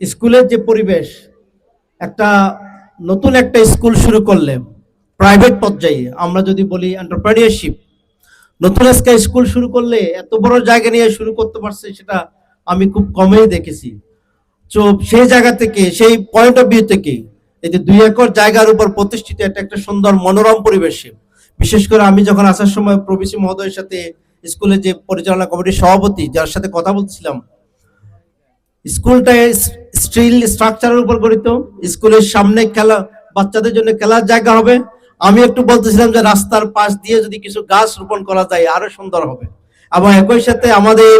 স্কুলের যে পরিবেশ, একটা নতুন একটা স্কুল শুরু করলে প্রাইভেট পর্যায়ে। আমরা যদি বলি এন্টারপ্রেনিয়ারশিপ নতুন একটা স্কুল শুরু করলে এত বড় জায়গা নিয়ে শুরু করতে পারছে সেটা আমি খুব কমই দেখেছি। তো সেই জায়গা থেকে, সেই পয়েন্ট অফ ভিউ থেকে, এই যে দুই একর জায়গার উপর প্রতিষ্ঠিত একটা একটা সুন্দর মনোরম পরিবেশে, বিশেষ করে আমি যখন আসার সময় প্রবিসি মহোদয়ের সাথে স্কুলের যে পরিচালনা কমিটির সভাপতি, যার সাথে কথা বলছিলাম স্কুলটা স্টিল স্ট্রাকচারের উপর গড়িত স্কুলের সামনে খেলা, বাচ্চাদের জন্য খেলার জায়গা হবে। আমি একটু বলতেছিলাম যে রাস্তার পাশ দিয়ে যদি কিছু গাছ রোপণ করা যায়, আরও সুন্দর হবে। এবং একই সাথে আমাদের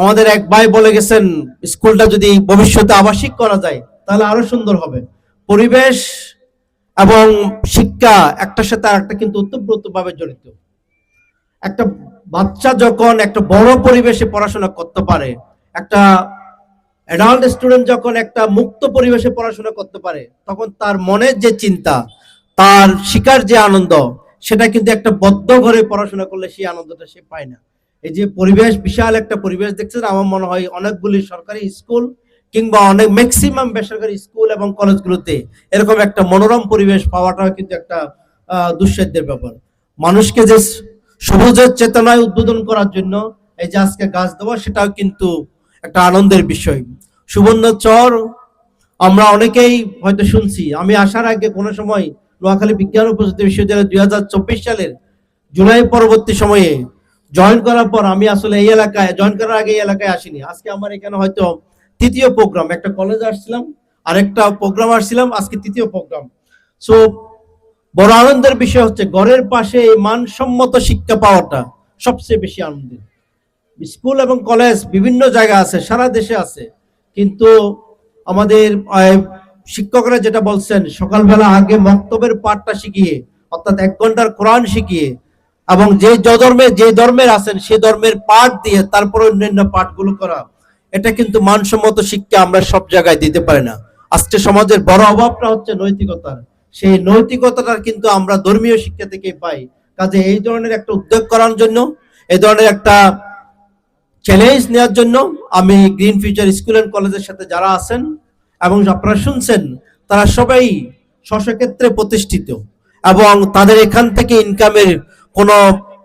আমাদের এক ভাই বলে গেছেন, স্কুলটা যদি ভবিষ্যতে আবাসিক করা যায়, তাহলে আরও সুন্দর হবে। পরিবেশ এবং শিক্ষা একটার সাথে আরেকটা কিন্তু ওতপ্রোতভাবে জড়িত। একটা বাচ্চা যখন একটা বড় পরিবেশে পড়াশোনা করতে পারে, একটা অ্যাডাল্ট স্টুডেন্ট যখন একটা মুক্ত পরিবেশে পড়াশোনা করতে পারে, তখন তার মনের যে চিন্তা, তার শিকার যে আনন্দ, সেটা কিন্তু একটা বদ্ধ ঘরে পড়াশোনা করলে সেই আনন্দটা সে পায় না। এই যে পরিবেশ, বিশাল একটা পরিবেশ দেখছেন, আমার মনে হয় অনেকগুলি সরকারি স্কুল কিংবা অনেক ম্যাক্সিমাম বেসরকারি স্কুল এবং কলেজগুলোতে এরকম একটা মনোরম পরিবেশ পাওয়াটাও কিন্তু একটা দুঃসাধ্যের ব্যাপার। মানুষকে যে সবুজের চেতনায় উদ্বোধন করার জন্য এই যে আজকে গাছ দেওয়া, সেটাও কিন্তু একটা আনন্দের বিষয়। সুবর্ণ চর, আমরা অনেকেই হয়তো শুনছি। আমি আসার আগে কোনো সময় নোয়াখালী বিজ্ঞান ও প্রযুক্তি বিশ্ববিদ্যালয় দুই হাজার চব্বিশ সালের জুলাই পরবর্তী সময়ে জয়েন করার পর আমি আসলে এই এলাকায় জয়েন করার আগে এই এলাকায় আসিনি। আজকে আমার এখানে হয়তো তৃতীয় প্রোগ্রাম একটা কলেজে আসছিলাম, আরেকটা প্রোগ্রাম আসছিলাম, আজকে তৃতীয় প্রোগ্রাম সো বড় আনন্দের বিষয় হচ্ছে ঘরের পাশে এই মানসম্মত শিক্ষা পাওয়াটা সবচেয়ে বেশি আনন্দের। স্কুল এবং কলেজ বিভিন্ন জায়গা আছে, সারা দেশে আছে। কিন্তু আমাদের শিক্ষকরা যেটা বলছেন, সকালবেলা আগে মক্তবের পাঠটা শিখিয়ে, অর্থাৎ এক ঘণ্টার কোরআন শিখিয়ে, এবং যে ধর্মে যে ধর্মের আছেন সেই ধর্মের পাঠ দিয়ে তারপরে অন্যান্য পাঠগুলো করা, এটা কিন্তু মানসম্মত শিক্ষা আমরা সব জায়গায় দিতে পারি না। আজকে সমাজের বড় অভাবটা হচ্ছে নৈতিকতার। সেই নৈতিকতাটা কিন্তু আমরা ধর্মীয় শিক্ষা থেকে পাই। কাজে এই ধরনের একটা উদ্যোগ করার জন্য, এই ধরনের একটা চ্যালেঞ্জ নেওয়ার জন্য আমি গ্রিন ফিউচার স্কুল অ্যান্ড কলেজের সাথে যারা আছেন এবং আপনারা শুনছেন, তারা সবাই স্বস্বক্ষেত্রে প্রতিষ্ঠিত এবং তাদের এখান থেকে ইনকামের কোনো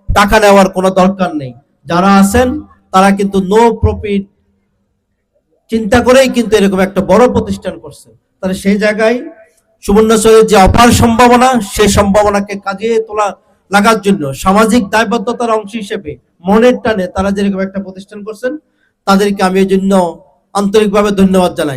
টাকা নেওয়ার কোনো দরকার নেই। যারা আছেন, তারা কিন্তু নো প্রফিট চিন্তা করেই কিন্তু এরকম একটা বড় প্রতিষ্ঠান করছে তাহলে সেই জায়গায় সুবর্ণচরের যে অপার সম্ভাবনা সেই সম্ভাবনাকে কাজে তোলা, লাগার জন্য সামাজিক দায়বদ্ধতার অংশ হিসেবে মনের টানে তারা যেরকম একটা প্রতিষ্ঠান করছেন তাদেরকে আমি এই জন্য আন্তরিকভাবে ধন্যবাদ জানাই।